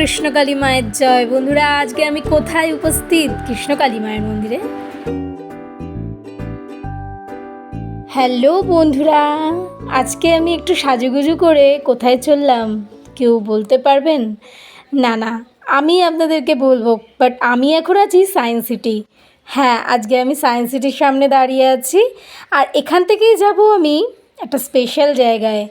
কৃষ্ণকালী মায়ের জয়। বন্ধুরা, আজকে আমি কোথায় উপস্থিত? কৃষ্ণকালী মায়ের মন্দিরে। হ্যালো বন্ধুরা, আজকে আমি একটু সাজুগুজু করে কোথায় চললাম কেউ বলতে পারবেন? না না, আমি আপনাদেরকে বলব বাট আমি এখন আছি সায়েন্স সিটি হ্যাঁ আজকে আমি সায়েন্স সিটির সামনে দাঁড়িয়ে আছি। আর এখান থেকেই যাব আমি একটা স্পেশাল জায়গায়।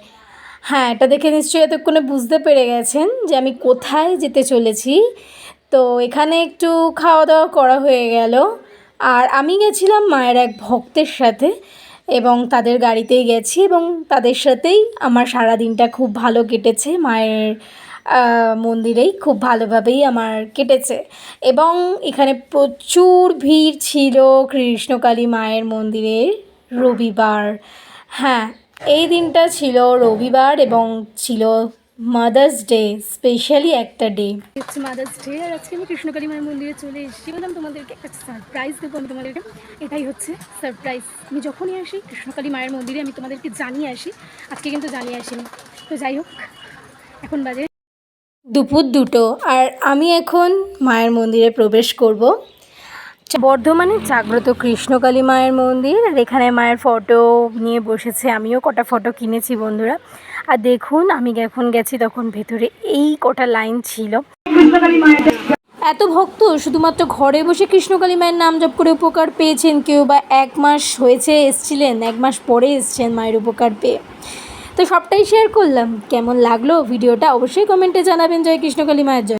হ্যাঁ এটা দেখে নিশ্চয়ই এতক্ষণে বুঝতে পেরে গেছেন যে আমি কোথায় যেতে চলেছি। তো এখানে একটু খাওয়া দাওয়া করা হয়ে গেল। আর আমি গেছিলাম মায়ের এক ভক্তের সাথে এবং তাদের গাড়িতেই গেছি এবং তাদের সাথেই আমার সারা দিনটা খুব ভালো কেটেছে। মায়ের মন্দিরেই খুব ভালোভাবেই আমার কেটেছে। এবং এখানে প্রচুর ভিড় ছিল কৃষ্ণকালী মায়ের মন্দিরে রবিবার। হ্যাঁ এই দিনটা ছিল রবিবার এবং ছিল মাদার্স ডে স্পেশালি একটা ডে হচ্ছে মাদার্স ডে আর আজকে আমি কৃষ্ণকালী মায়ের মন্দিরে চলে এসেছি। বললাম তোমাদেরকে একটা সারপ্রাইজ দেবো আমি তোমাদেরকে এটাই হচ্ছে সারপ্রাইজ আমি যখনই আসি কৃষ্ণকালী মায়ের মন্দিরে আমি তোমাদেরকে জানিয়ে আসি। আজকে কিন্তু জানিয়ে আসিনি। তো যাই হোক এখন বাজে দুপুর দুটো আর আমি এখন মায়ের মন্দিরে প্রবেশ করব। বর্ধমানে জাগ্রত কৃষ্ণকালী মায়ের মন্দির। আর এখানে মায়ের ফটো নিয়ে বসেছে। আমিও কটা ফটো কিনেছি বন্ধুরা। আর দেখুন আমি যখন গেছি তখন ভেতরে এই কটা লাইন ছিল। এত ভক্ত শুধুমাত্র ঘরে বসে কৃষ্ণকালী মায়ের নাম জপ করে উপকার পেয়েছেন কেউ বা এক মাস হয়েছে এসছিলেন এক মাস পরে এসছেন মায়ের উপকার পেয়ে। তো সবটাই শেয়ার করলাম। কেমন লাগল ভিডিওটা অবশ্যই কমেন্টে জানাবেন। জয় কৃষ্ণকালী মায়ের জয়।